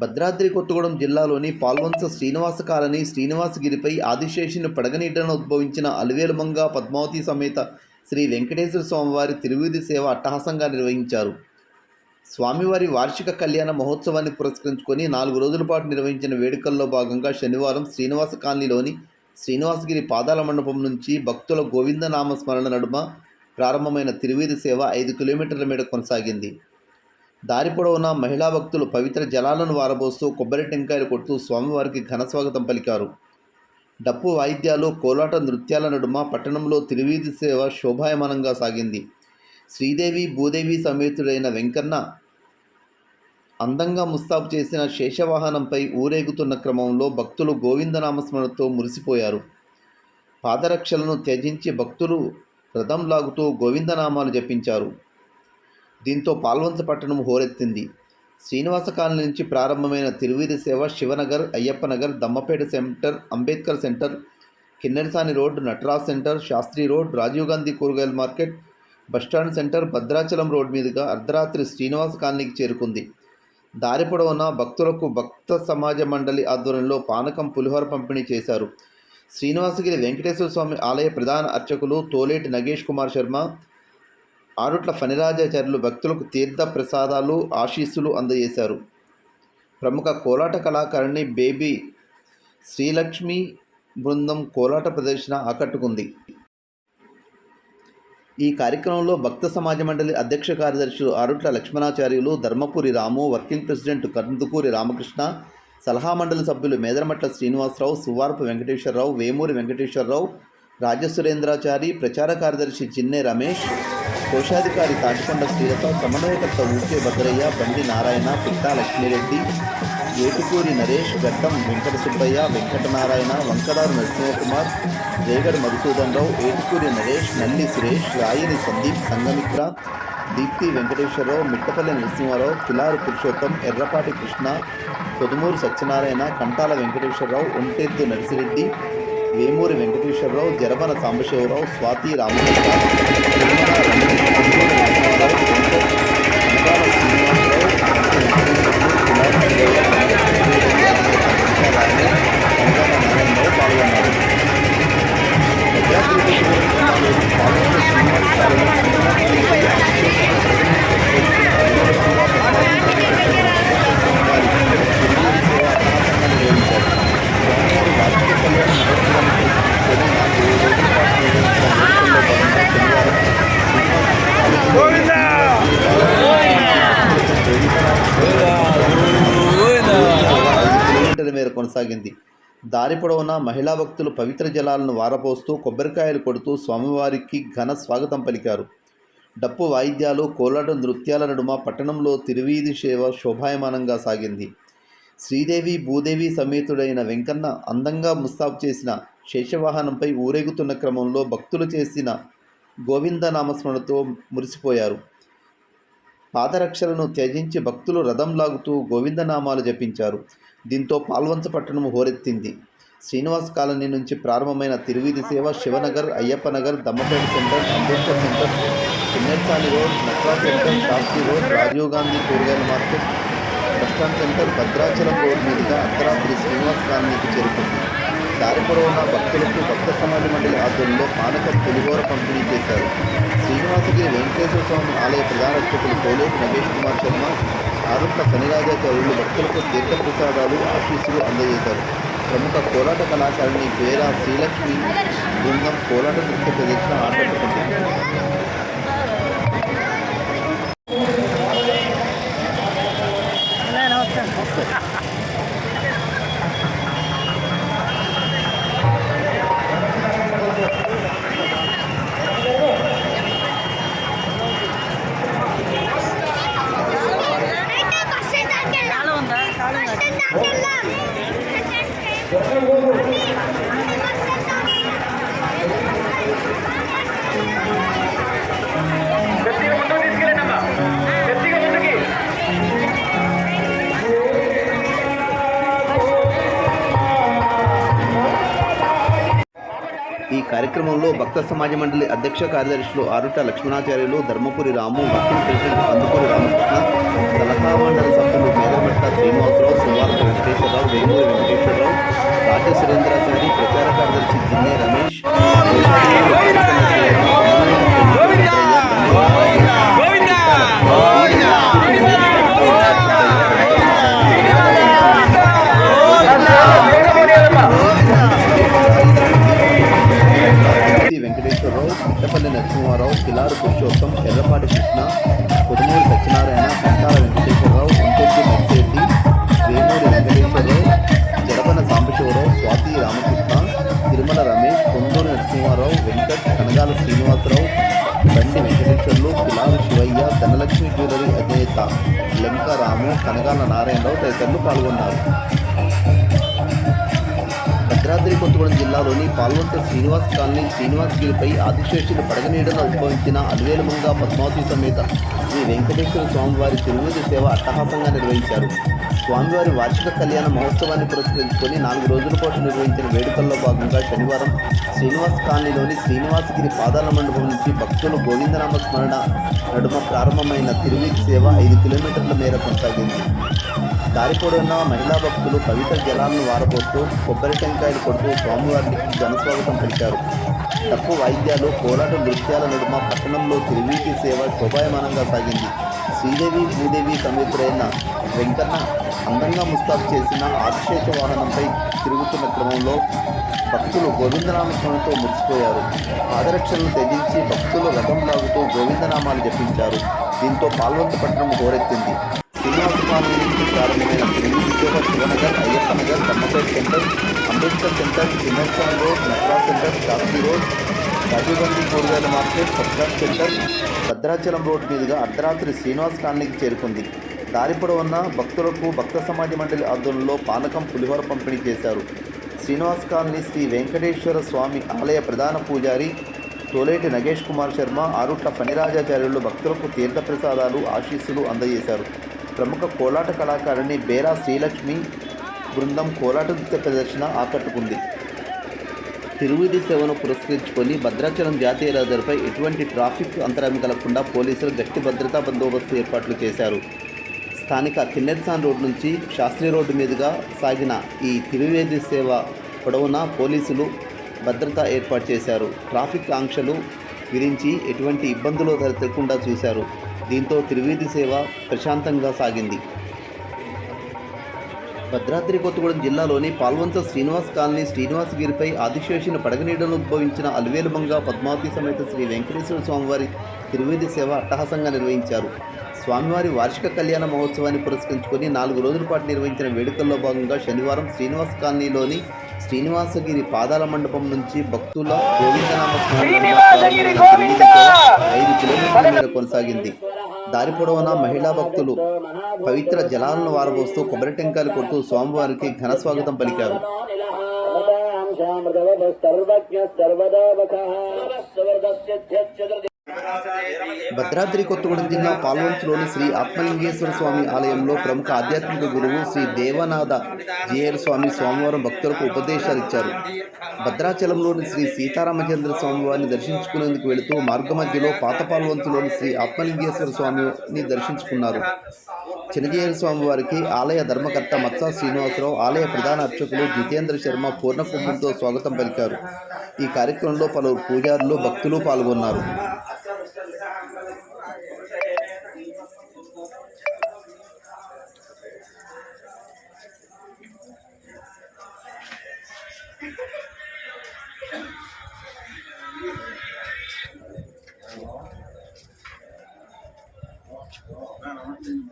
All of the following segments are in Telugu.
భద్రాద్రి కొత్తగూడెం జిల్లాలోని పాల్వంచ శ్రీనివాస కాలనీ శ్రీనివాసగిరిపై ఆదిశేషుని పడగనీటను ఉద్భవించిన అలివేలుమంగ పద్మావతి సమేత శ్రీ వెంకటేశ్వర స్వామివారి తిరువీధి సేవ అట్టహాసంగా నిర్వహించారు. స్వామివారి వార్షిక కళ్యాణ మహోత్సవాన్ని పురస్కరించుకొని నాలుగు రోజుల పాటు నిర్వహించిన వేడుకల్లో భాగంగా శనివారం శ్రీనివాస కాలనీలోని శ్రీనివాసగిరి పాదాల మండపం నుంచి భక్తుల గోవిందనామ స్మరణ నడుమ ప్రారంభమైన తిరువీధి సేవ ఐదు కిలోమీటర్ల మేర కొనసాగింది. దారి పొడవునా మహిళా భక్తులు పవిత్ర జలాలను వారబోస్తూ కొబ్బరి టెంకాయలు కొడుతూ స్వామివారికి ఘన స్వాగతం పలికారు. డప్పు వాయిద్యాలు కోలాట నృత్యాల నడుమ పట్టణంలో తిరువీధి సేవ శోభాయమానంగా సాగింది. శ్రీదేవి భూదేవి సమేతుడైన వెంకన్న అందంగా ముస్తాబు చేసిన శేషవాహనంపై ఊరేగుతున్న క్రమంలో భక్తులు గోవిందనామస్మరణతో మురిసిపోయారు. పాదరక్షలను త్యజించి భక్తులు రథం లాగుతూ గోవిందనామాలు జపించారు. దీంతో పాల్వంచ పట్టణం హోరెత్తింది. శ్రీనివాస కాలనీ నుంచి ప్రారంభమైన తిరువీధి సేవ Shivanagar Ayyappanagar Dammapeta center Ambedkar center Kinnerasani road Nataraj center Shastri road Rajiv Gandhi కూరగాయల market bus stand center Bhadrachalam road మీదుగా అర్ధరాత్రి శ్రీనివాస కాలనీకి చేరుకుంది. దారి పొడవున భక్తులకు భక్త సమాజ మండలి ఆధ్వర్యంలో పానకం పులిహోర పంపిణీ చేశారు. శ్రీనివాసగిరి వెంకటేశ్వర స్వామి ఆలయ ప్రధాన అర్చకులు తోలేటి నగేష్ కుమార్ శర్మ ఆరుట్ల ఫణిరాజాచార్యులు భక్తులకు తీర్థ ప్రసాదాలు ఆశీస్సులు అందజేశారు. ప్రముఖ కోలాట కళాకారిణి బేబీ శ్రీలక్ష్మి బృందం కోలాట ప్రదర్శన ఆకట్టుకుంది. ఈ కార్యక్రమంలో భక్త సమాజ మండలి అధ్యక్ష కార్యదర్శులు ఆరుట్ల లక్ష్మణాచార్యులు ధర్మపురి రాము వర్కింగ్ ప్రెసిడెంట్ కందుకూరి రామకృష్ణ సలహా మండలి సభ్యులు మేదరమట్ల శ్రీనివాసరావు సువార్పు వెంకటేశ్వరరావు వేమూరి వెంకటేశ్వరరావు రాజసురేంద్రాచారి ప్రచార కార్యదర్శి జిన్నే రమేష్ కోశాధికారి తాటికొండ శ్రీలత సమన్వయకర్త ఊకే భద్రయ్య బండి నారాయణ పిట్టా లక్ష్మీరెడ్డి ఏటుకూరి నరేష్ గట్టం వెంకట సుబ్బయ్య వెంకటనారాయణ వంకదారు నరసింహకుమార్ రేగడ్ మధుసూదన్ రావు ఏటుకూరి నరేష్ నల్లి సురేష్ రాయిని సందీప్ సంగమిత్ర దీప్తి వెంకటేశ్వరరావు మిట్టపల్లి నరసింహారావు కిలారు పురుషోత్తం ఎర్రపాటి కృష్ణ పొదుమూరు సత్యనారాయణ కంటాల వెంకటేశ్వరరావు ఒంటెద్దు నర్సిరెడ్డి వేమూరి వెంకటేశ్వరరావు జరబన సాంబశివరావు స్వాతి రామకృష్ణ శ్రీనివాసరావు పొడవునా మహిళా భక్తులు పవిత్ర జలాలను వారపోస్తూ కొబ్బరికాయలు కొడుతూ స్వామివారికి ఘన స్వాగతం పలికారు. డప్పు వాయిద్యాలు కోలాట నృత్యాల నడుమ పట్టణంలో తిరువీధి సేవ శోభాయమానంగా సాగింది. శ్రీదేవి భూదేవి సమేతుడైన వెంకన్న అందంగా ముస్తాబు చేసిన శేషవాహనంపై ఊరేగుతున్న క్రమంలో భక్తులు చేసిన గోవిందనామస్మరణతో మురిసిపోయారు. పాదరక్షలను త్యజించి భక్తులు రథం లాగుతూ గోవిందనామాలు జపించారు. దీంతో పాల్వంచ పట్టణం హోరెత్తింది. శ్రీనివాస్ కాలనీ నుంచి ప్రారంభమైన తిరువీధి సేవ Shivanagar Ayyappanagar Dammapeta center Ambedkar center Chinnasani road Nakra center Shastri road Rajiv Gandhi కూరగాయల market bus stand center Bhadrachalam road మీదుగా అర్ధరాత్రి శ్రీనివాస్ కాలనీకి చేరుకుంది. దారి పొడవునా భక్తులకు భక్త సమాజ మండలి ఆధ్వర్యంలో పానకం పులిహోర పంపిణీ చేశారు. శ్రీనివాసగిరి వెంకటేశ్వర స్వామి ఆలయ ప్రధాన అర్చకులు కోలేటి నగేష్ కుమార్ శర్మ ఆరుట్ల శనిరాజాచార్యులు భక్తులకు తీర్థప్రసాదాలు ఆశీస్సులు అందజేశారు. ప్రముఖ కోలాట కళాకారిణి వేరా శ్రీలక్ష్మి బృందం కోలాట నృత్య ప్రదర్శన ఆకట్టుకుంది కార్యక్రమంలో భక్త సమాజ మండలి అధ్యక్ష కార్యదర్శులు ఆరుట లక్ష్మణాచార్యులు ధర్మపురి రాము భక్తుల ప్రెసిడెంట్ అందుకూరి రామకృష్ణ సలహా మండలి సభ్యులు మేదమట్ట శ్రీనివాసరావు సువార్త వెంకటేశ్వరరావు వేమూరి వెంకటేశ్వరరావు రాజ సురేంద్రాచారి ప్రచార కార్యదర్శి జిన్నే రమేష్ నరసింహారావు పిల్లారు పురుషోత్తం ఎర్రపాటి కృష్ణ కుదుమూరు సత్యనారాయణ కంటాల వెంకటేశ్వరరావు సంతోషి మక్సేటి వేమూరి వెంకటేశ్వరరావు జడపన సాంబశివరావు స్వాతి రామకృష్ణ తిరుమల రమేష్ కొందూరు నరసింహారావు వెంకట్ కనగాల శ్రీనివాసరావు బండి వెంకటేశ్వర్లు పిలారు శివయ్య ధనలక్ష్మి జ్యువెలరీ అధినేత లెంక రాము కనగాల నారాయణరావు తదితరులు పాల్గొన్నారు. భద్రాద్రి కొత్తగూడెం జిల్లాలోని పాల్వంత శ్రీనివాస్ కాలనీ శ్రీనివాస్ గిరిపై ఆదిశేషులు పడగనీడను ఉద్భవించిన అలివేలుమంగ పద్మావతి సమేత శ్రీ వెంకటేశ్వర స్వామివారి తిరుమల సేవ అట్టహాసంగా నిర్వహించారు. స్వామివారి వార్షిక కళ్యాణ మహోత్సవాన్ని పురస్కరించుకొని నాలుగు రోజుల పాటు నిర్వహించిన వేడుకల్లో భాగంగా శనివారం శ్రీనివాస్ కాలనీలోని శ్రీనివాసగిరి పాదాల మండపం నుంచి భక్తులు గోవిందనామ స్మరణ నడుమ ప్రారంభమైన తిరువీధి సేవ ఐదు కిలోమీటర్ల మేర కొనసాగింది. దారి మహిళా భక్తులు పవిత్ర జలాలను వారబోస్తూ కొబ్బరి టెంకాయలు కొడుతూ స్వామివారికి జనస్వాగతం పలికారు. తప్పు వాయిద్యాలు కోలాట నృత్యాల నడుమ పట్టణంలో తిరువీటి సేవ శోభాయమానంగా సాగింది. శ్రీదేవి భూదేవి సమేతుడైన వెంకన్న అందంగా ముస్తాబు చేసిన ఆదిశేష వాహనంపై తిరుగుతున్న క్రమంలో భక్తులు గోవిందనామస్మరణతో మురిసిపోయారు. పాదరక్షలను త్యజించి భక్తులు రథం లాగుతూ గోవిందనామాలు జపించారు. దీంతో పాల్వంత పట్టణం హోరెత్తింది. శ్రీనివాసస్వామి నుంచి ప్రారంభమైన Tirumala Shivanagar Ayyappa Nagar Kammapet center Ambedkar center Chinnaswamy road Metra center Shastri road Rajiv Gandhi కూరగాయల market Satraj center Bhadrachalam road మీదుగా అర్ధరాత్రి శ్రీనివాస్ కాలనీకి చేరుకుంది. దారి పొడవున్న భక్తులకు భక్త సమాజ మండలి ఆధ్వర్యంలో పానకం పులిహోర పంపిణీ చేశారు. శ్రీనివాస్ కాలనీ శ్రీ వెంకటేశ్వర స్వామి ఆలయ ప్రధాన పూజారి తోలేటి నగేష్ కుమార్ శర్మ ఆరుట్ల ఫణిరాజాచార్యులు భక్తులకు తీర్థప్రసాదాలు ఆశీస్సులు అందజేశారు. ప్రముఖ కోలాట కళాకారిణి బేరా శ్రీలక్ష్మి బృందం కోలాట నృత్య ప్రదర్శన ఆకట్టుకుంది. తిరువిధి సేవను పురస్కరించుకొని భద్రాచలం జాతీయ రహదారిపై ఎటువంటి ట్రాఫిక్ అంతరాయం కలగకుండా పోలీసులు గట్టి భద్రతా బందోబస్తు ఏర్పాట్లు చేశారు. స్థానిక కిన్నెర్సాన్ రోడ్ నుంచి శాస్త్రి రోడ్డు మీదుగా సాగిన ఈ తిరువేది సేవ పొడవునా పోలీసులు భద్రత ఏర్పాటు చేశారు. ట్రాఫిక్ ఆంక్షలు విధించి ఎటువంటి ఇబ్బందులు తలెత్తకుండా చూశారు. దీంతో తిరువీధి సేవ ప్రశాంతంగా సాగింది. భద్రాద్రి కొత్తగూడెం జిల్లాలోని పాల్వంత శ్రీనివాస్ కాలనీ శ్రీనివాసగిరిపై ఆదిశేషుని పడగనీడను ఉద్భవించిన అలివేలుమంగ పద్మావతి సమేత శ్రీ వెంకటేశ్వర స్వామివారి త్రివేది సేవ అట్టహాసంగా నిర్వహించారు. స్వామివారి వార్షిక కళ్యాణ మహోత్సవాన్ని పురస్కరించుకొని నాలుగు రోజుల పాటు నిర్వహించిన వేడుకల్లో భాగంగా శనివారం శ్రీనివాస్ కాలనీలోని శ్రీనివాసగిరి పాదాల మండపం నుంచి భక్తుల గోవిందనామ స్మరణ శ్రీనివాసగిరి గోవింద! ఐదు కిలోమీటర్ల కొనసాగింది దారి పొడవునా మహిళా భక్తులు పవిత్ర జలాలను వారబోస్తూ కొబ్బరి టెంకాయలు కొడుతూ స్వామివారికి ఘన స్వాగతం పలికారు భద్రాద్రి కొత్తగూడెం జిల్లా పాల్వంచులోని శ్రీ ఆత్మలింగేశ్వర స్వామి ఆలయంలో ప్రముఖ ఆధ్యాత్మిక గురువు శ్రీ దేవనాథ జేఎల్ స్వామి సోమవారం భక్తులకు ఉపదేశాలు ఇచ్చారు. భద్రాచలంలోని శ్రీ సీతారామచంద్ర స్వామి వారిని దర్శించుకునేందుకు వెళుతూ మార్గ మధ్యలో పాత పాల్వంచులోని శ్రీ ఆత్మలింగేశ్వర స్వామిని దర్శించుకున్నారు. చిన్నజీయర్ స్వామి వారికి ఆలయ ధర్మకర్త మత్సా శ్రీనివాసరావు ఆలయ ప్రధాన అర్చకులు జితేంద్ర శర్మ పూర్ణకుంభంతో స్వాగతం పలికారు. ఈ కార్యక్రమంలో పలువురు పూజారులు భక్తులు పాల్గొన్నారు.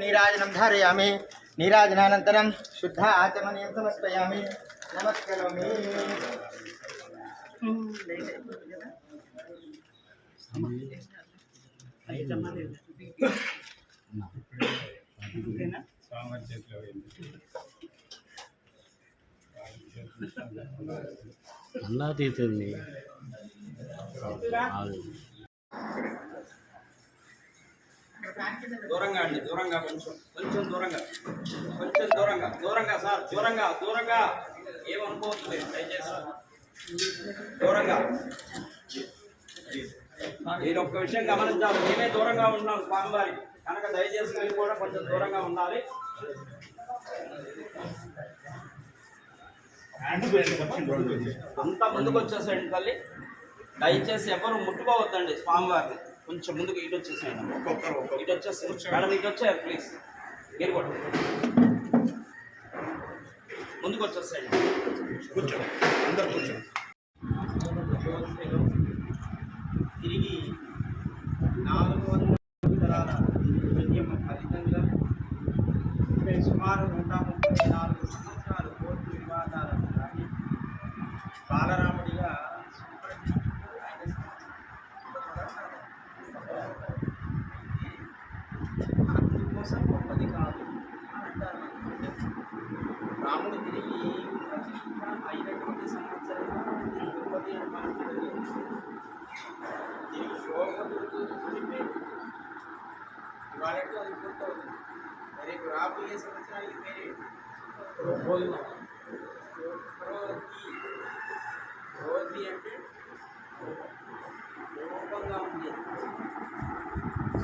नीराजनं धारयामि नीराजनानन्तरं शुद्ध आचमनीयं समर्पयामि। नमस्करोमि। సమర్పయామి అన్నా తీతుంది దూరంగా అండి దూరంగా కొంచెం కొంచెం దూరంగా. కొంచెం దూరంగా దూరంగా సార్ దూరంగా దూరంగా. ఏమనుకోవద్దు దయచేసి. దూరంగా. మీరు ఒక్క విషయం గమనించాలి. మేమే దూరంగా ఉన్నాం స్వామివారికి కనుక దయచేసి మీరు కూడా కొంచెం దూరంగా ఉండాలి. అంతా ముందుకు వచ్చేసేయండి తల్లి. దయచేసి ఎవరు ముట్టుకోవద్దండి స్వామివారిని. కొంచెం ముందుకు ఇటు వచ్చేసేయండి. ఇటు వచ్చేసి మేడం ఇటు వచ్చారు ప్లీజ్. మీరు కూడా. ముందుకు వచ్చేసేయండి. కూర్చో అందరు కూర్చో. తిరిగి నాలుగు వందల సంవత్సరాల ఫలితంగా సుమారు నూట ముప్పై నాలుగు సంవత్సరాలు కోర్టు వివాదాలను కానీ బాలరామ దీనికి అది పూర్తవుతుంది రేపు రాబోయే సంవత్సరానికి పేరే క్రోధి అంటే కోపంగా ఉంది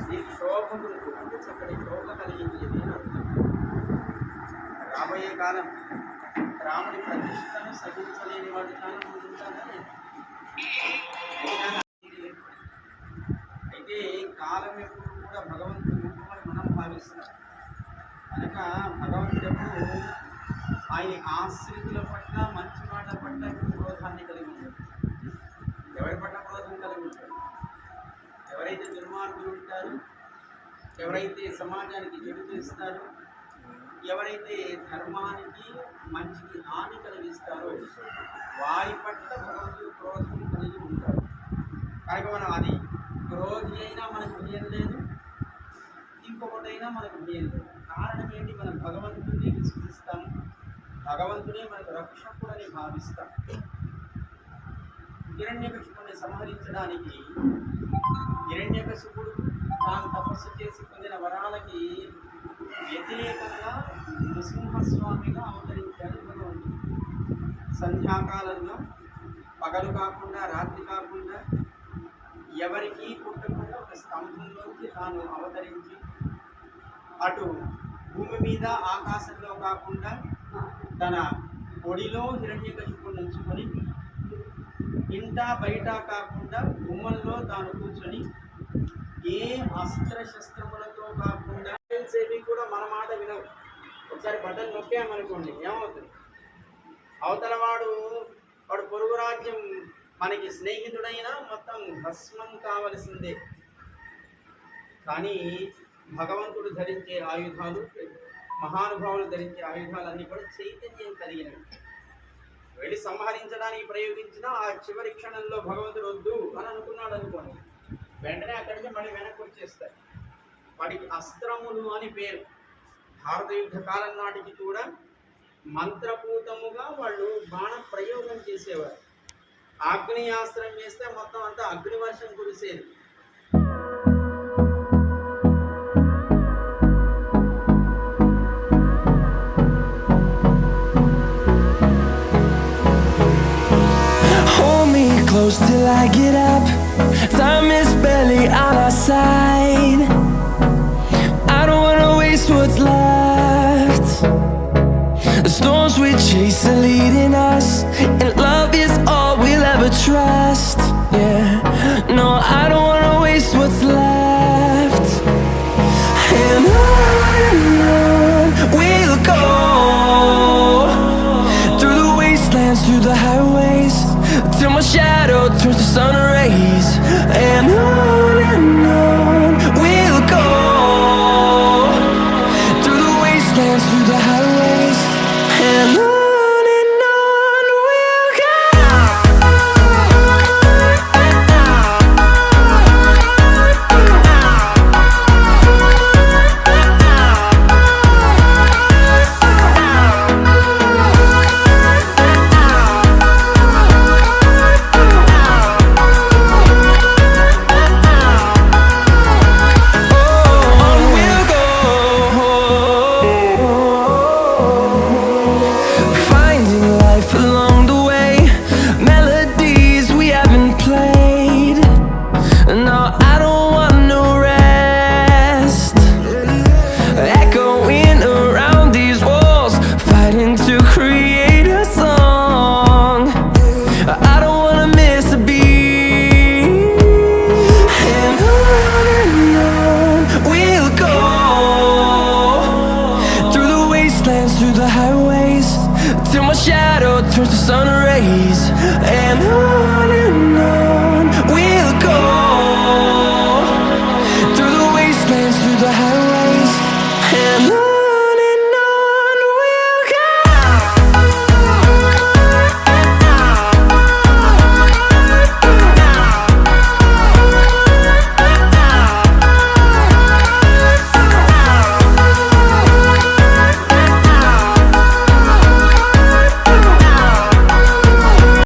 దీనికి శోభదుడు అంటే చక్కటి శోభ కలిగించేది రాబోయే కాలం రాముడి ప్రతిష్టను సహించలేని వాడి కాలం ఉంటుందని కాలం ఎప్పుడు కూడా భగవంతుడు అని మనం భావిస్తున్నాం. కనుక భగవంతుడు ఎప్పుడు ఆయన ఆశ్రితుల పట్ల మంచి మాట పట్ల క్రోధాన్ని కలిగి ఉంటాడు ఎవరి పట్ల క్రోధం కలిగి ఉంటాడు? ఎవరైతే దుర్మార్గులు ఉంటారో ఎవరైతే సమాజానికి చెడు చేస్తారో ఎవరైతే ధర్మానికి మంచికి హాని కలిగిస్తారో వారి పట్ల భగవంతుడు క్రోధం కలిగి ఉంటారు కనుక మనం అది క్రోధి అయినా మనకు భయం లేదు ఇంకొకటైనా మనకు భయం లేదు. కారణం ఏంటి? మనం భగవంతుడిని విశ్వసిస్తాము. భగవంతుడే మనకు రక్షకుడని భావిస్తాం. హిరణ్యకశిపుడిని సంహరించడానికి హిరణ్యకశిపుడు తాను తపస్సు చేసి పొందిన వరాలకి వ్యతిరేకంగా నృసింహస్వామిగా అవతరించాడు భగవంతుడు. సంధ్యాకాలంలో పగలు కాకుండా రాత్రి కాకుండా ఎవరికీ పుట్టకుండా ఒక స్తంభంలోకి తాను అవతరించి అటు భూమి మీద ఆకాశంలో కాకుండా తన ఒడిలో హిరణ్యకశిపుడు ఉంచుకొని ఇంట బయట కాకుండా గుమ్మంలో తాను కూర్చొని ఏ అస్త్ర శస్త్రములతో కాకుండా సేవి కూడా మన మాట వినవు. ఒకసారి బటన్ నొక్కామనుకోండి ఏమవుతుంది? అవతల వాడు వాడు పొరుగు రాజ్యం మనకి స్నేహితుడైనా మొత్తం భస్మం కావలసిందే. కానీ భగవంతుడు ధరించే ఆయుధాలు మహానుభావులు ధరించే ఆయుధాలన్నీ కూడా చైతన్యం కలిగినవి. వెళ్ళి సంహరించడానికి ప్రయోగించిన ఆ చివరి క్షణంలో భగవంతుడు వద్దు అని అనుకున్నాడు అనుకోండి. వెంటనే అక్కడి నుంచి మళ్ళీ వెనక్కి వచ్చేస్తాయి వాటికి అస్త్రములు అని పేరు. భారత యుద్ధ కాలం నాటికి కూడా మంత్రపూతముగా వాళ్ళు బాణ ప్రయోగం చేసేవారు. ఆగ్నేయాస్త్రం వేస్తే మొత్తం అంతా అగ్నివర్షం కురిసేది Hold me close till I get up. Time is barely on our side. I don't wanna waste what's left. The storms we chase are leading us, trust. life alone. praise and on and on.